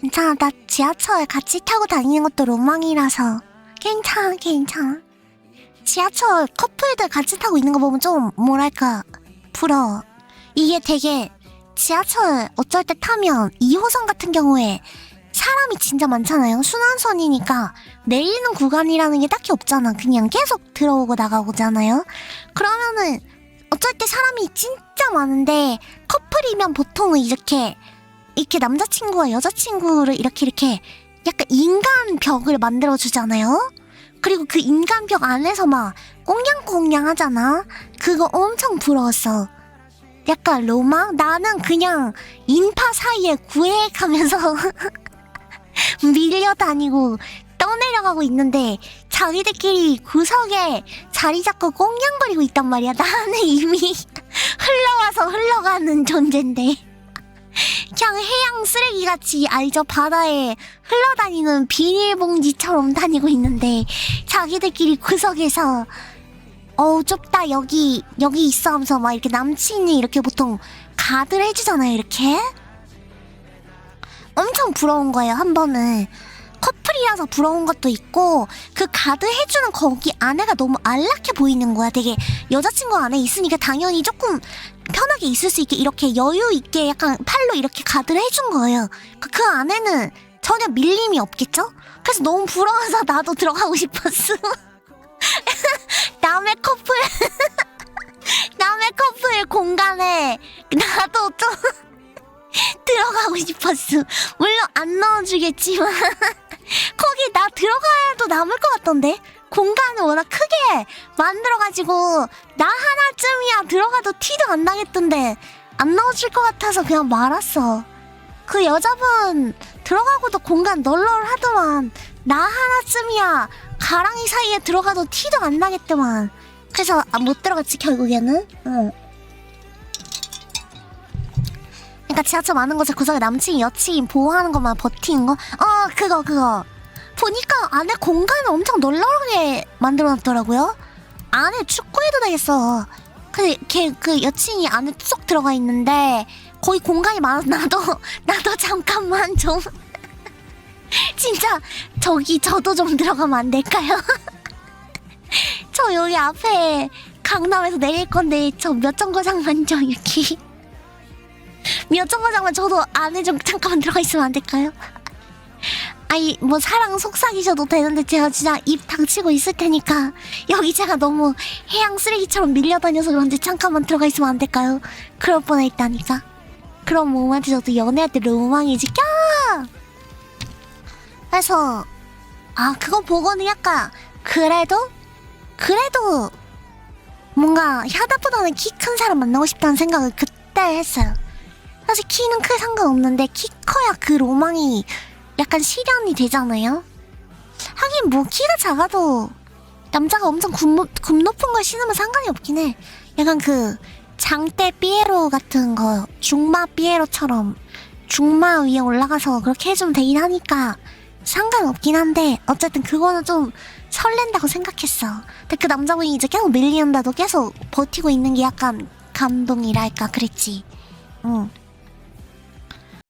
괜찮아. 나 지하철 같이 타고 다니는 것도 로망이라서. 괜찮아, 괜찮아. 지하철 커플들 같이 타고 있는 거 보면 좀, 뭐랄까, 부러워. 이게 되게, 지하철 어쩔 때 타면 2호선 같은 경우에 사람이 진짜 많잖아요. 순환선이니까 내리는 구간이라는 게 딱히 없잖아. 그냥 계속 들어오고 나가고잖아요. 그러면은 어쩔 때 사람이 진짜 많은데 커플이면 보통은 이렇게 이렇게 남자친구와 여자친구를 이렇게 이렇게 약간 인간 벽을 만들어 주잖아요. 그리고 그 인간 벽 안에서 막 꽁냥꽁냥 하잖아. 그거 엄청 부러웠어. 약간 로망? 나는 그냥 인파 사이에 구애가면서 밀려다니고 떠내려가고 있는데 자기들끼리 구석에 자리 잡고 꽁냥거리고 있단 말이야. 나는 이미 흘러와서 흘러가는 존재인데. 그냥 해양 쓰레기같이 알죠? 바다에 흘러다니는 비닐봉지처럼 다니고 있는데 자기들끼리 구석에서 어우 좁다 여기 여기 있어 하면서 막 이렇게 남친이 이렇게 보통 가드를 해주잖아요 이렇게? 엄청 부러운 거예요 한 번은. 커플이라서 부러운 것도 있고 그 가드 해주는 거기 안에가 너무 안락해 보이는 거야. 되게 여자친구 안에 있으니까 당연히 조금 편하게 있을 수 있게 이렇게 여유 있게 약간 팔로 이렇게 가드를 해준 거예요 그, 그 안에는 전혀 밀림이 없겠죠? 그래서 너무 부러워서 나도 들어가고 싶었어 남의 커플 남의 커플 공간에 나도 좀 들어가고 싶었어. 물론 안 넣어주겠지만 거기 나 들어가도 남을 것 같던데 공간을 워낙 크게 만들어가지고 나 하나쯤이야 들어가도 티도 안 나겠던데 안 넣어줄 것 같아서 그냥 말았어. 그 여자분 들어가고도 공간 널널하더만 나 하나쯤이야 가랑이 사이에 들어가도 티도 안 나겠더만 그래서 아, 못 들어갔지 결국에는 응. 그러니까 지하철 많은 곳에 구석에 남친 여친 보호하는 것만 버티는 거? 어 그거 그거 보니까 안에 공간을 엄청 널널하게 만들어놨더라고요. 안에 축구해도 되겠어. 그, 걔, 그 여친이 안에 쏙 들어가 있는데 거의 공간이 많아서 나도 나도 잠깐만 좀. 진짜 저기 저도 좀 들어가면 안 될까요? 저 여기 앞에 강남에서 내릴 건데 저 몇 정거장만 좀 이렇게. 몇 정거장만 저도 안에 좀 잠깐만 들어가 있으면 안 될까요? 아니 뭐 사랑 속삭이셔도 되는데 제가 진짜 입 닥치고 있을 테니까 여기 제가 너무 해양 쓰레기처럼 밀려다녀서 그런지 잠깐만 들어가 있으면 안 될까요? 그럴 뻔했다니까 그런 모먼트 저도 연애할 때 로망이지 껴 그래서 아 그거 보고는 약간 그래도 그래도 뭔가 샤다보다는 키 큰 사람 만나고 싶다는 생각을 그때 했어요. 사실 키는 크게 상관없는데 키 커야 그 로망이 약간 실현이 되잖아요. 하긴 뭐 키가 작아도 남자가 엄청 굽, 굽 높은 걸 신으면 상관이 없긴 해. 약간 그 장대 삐에로 같은 거 중마 삐에로처럼 중마 위에 올라가서 그렇게 해주면 되긴 하니까 상관없긴 한데 어쨌든 그거는 좀 설렌다고 생각했어. 근데 그 남자분이 이제 계속 밀리는데도 계속 버티고 있는 게 약간 감동이랄까 그랬지. 응.